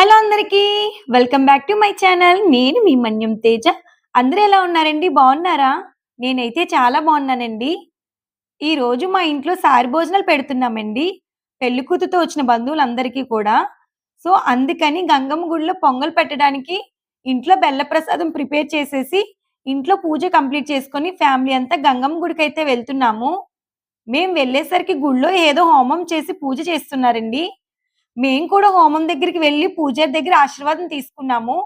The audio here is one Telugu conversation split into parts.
హలో అందరికీ welcome back to my channel. నేను మీ మన్యం తేజ. అందరూ ఎలా ఉన్నారండి? బాగున్నారా? నేనైతే చాలా బాగున్నానండి. ఈ రోజు మా ఇంట్లో సారి భోజనాలు పెడుతున్నామండి. పెళ్ళి కూతుతో వచ్చిన బంధువులందరికీ కూడా. సో అందుకని గంగమ్మ గుడిలో పొంగల్ పెట్టడానికి ఇంట్లో బెల్ల ప్రసాదం ప్రిపేర్ చేసేసి ఇంట్లో పూజ కంప్లీట్ చేసుకొని ఫ్యామిలీ అంతా గంగమ్మ గుడికి అయితే వెళ్తున్నాము. మేము వెళ్ళేసరికి గుడిలో ఏదో హోమం చేసి పూజ చేస్తున్నారండి. మేము కూడా హోమం దగ్గరికి వెళ్ళి పూజారి దగ్గర ఆశీర్వాదం తీసుకున్నాము.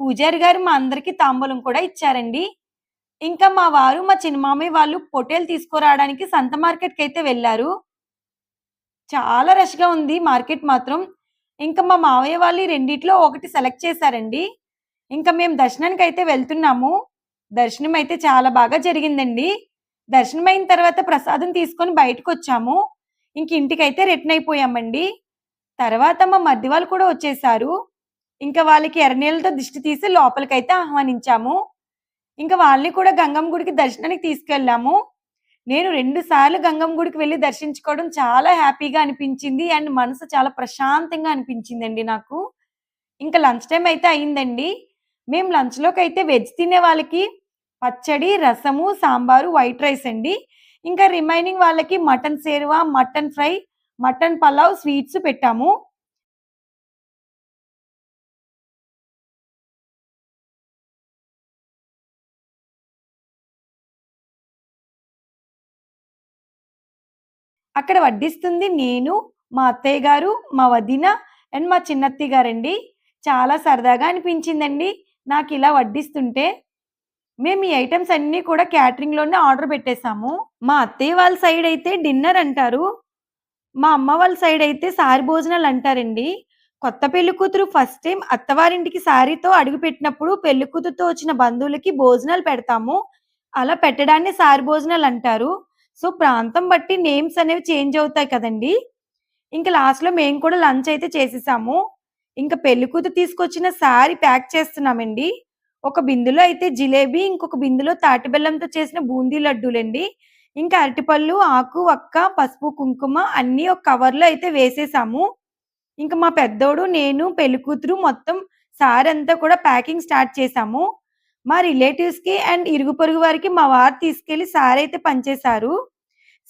పూజారి గారు మా అందరికి తాంబూలం కూడా ఇచ్చారండి. ఇంకా మా వారు మా చిన్నమామయ్య వాళ్ళు పొటేలు తీసుకురావడానికి సంత మార్కెట్కి అయితే వెళ్ళారు. చాలా రష్గా ఉంది మార్కెట్ మాత్రం. ఇంకా మా మావయ్య వాళ్ళు రెండిట్లో ఒకటి సెలెక్ట్ చేశారండి. ఇంకా మేము దర్శనానికి అయితే వెళ్తున్నాము. దర్శనం అయితే చాలా బాగా జరిగిందండి. దర్శనం అయిన తర్వాత ప్రసాదం తీసుకొని బయటకు వచ్చాము ఇంక అయితే రిటర్న్ అయిపోయామండి. తర్వాత మా మధ్య వాళ్ళు కూడా వచ్చేసారు. ఇంకా వాళ్ళకి ఎర్రనీళ్ళతో దిష్టి తీసి లోపలికైతే ఆహ్వానించాము. ఇంకా వాళ్ళని కూడా గంగమ్మ గుడికి దర్శనానికి తీసుకెళ్ళాము. నేను రెండు సార్లు గంగమ్మ గుడికి వెళ్ళి దర్శించుకోవడం చాలా హ్యాపీగా అనిపించింది. అండ్ మనసు చాలా ప్రశాంతంగా అనిపించిందండి నాకు. ఇంకా లంచ్ టైం అయితే అయిందండి. మేము లంచ్లోకి అయితే వెజ్ తినే వాళ్ళకి పచ్చడి రసము సాంబారు వైట్ రైస్ అండి. ఇంకా రిమైనింగ్ వాళ్ళకి mutton సేరువా mutton fry mutton pulao sweets పెట్టాము. అక్కడ వడ్డిస్తుంది నేను మా అత్తయ్య గారు మా వదిన అండ్ మా చిన్నత్తి గారండి. చాలా సరదాగా అనిపించిందండి నాకు ఇలా వడ్డిస్తుంటే. మేము ఈ ఐటమ్స్ అన్నీ కూడా క్యాటరింగ్లోనే ఆర్డర్ పెట్టేశాము. మా అత్తయ్య వాళ్ళ సైడ్ అయితే డిన్నర్ అంటారు. మా అమ్మ వాళ్ళ సైడ్ అయితే సారి భోజనాలు అంటారండి. కొత్త పెళ్ళి కూతురు ఫస్ట్ టైం అత్తవారింటికి సారీతో అడుగు పెట్టినప్పుడు పెళ్ళి కూతురుతో వచ్చిన బంధువులకి భోజనాలు పెడతాము. అలా పెట్టడాన్ని సారి భోజనాలు అంటారు. సో ప్రాంతం బట్టి నేమ్స్ అనేవి చేంజ్ అవుతాయి కదండి. ఇంకా లాస్ట్లో మేము కూడా లంచ్ అయితే చేసేసాము. ఇంకా పెళ్ళి కూతురు తీసుకొచ్చిన సారీ ప్యాక్ చేస్తున్నామండి. ఒక బిందులో అయితే జిలేబీ ఇంకొక బిందులో తాటి బెల్లంతో చేసిన బూందీ లడ్డూలండి. ఇంకా అరటిపళ్ళు ఆకు వక్క పసుపు కుంకుమ అన్నీ ఒక కవర్లో అయితే వేసేసాము. ఇంకా మా పెద్దోడు నేను పెళ్ళి కూతురు మొత్తం సార్ అంతా కూడా ప్యాకింగ్ స్టార్ట్ చేసాము. మా రిలేటివ్స్కి అండ్ ఇరుగు పొరుగు వారికి మా వారు తీసుకెళ్ళి సార్ అయితే పనిచేశారు.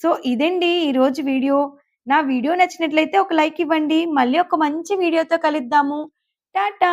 సో ఇదండి ఈరోజు వీడియో. నా వీడియో నచ్చినట్లయితే ఒక లైక్ ఇవ్వండి. మళ్ళీ ఒక మంచి వీడియోతో కలుద్దాము. టాటా!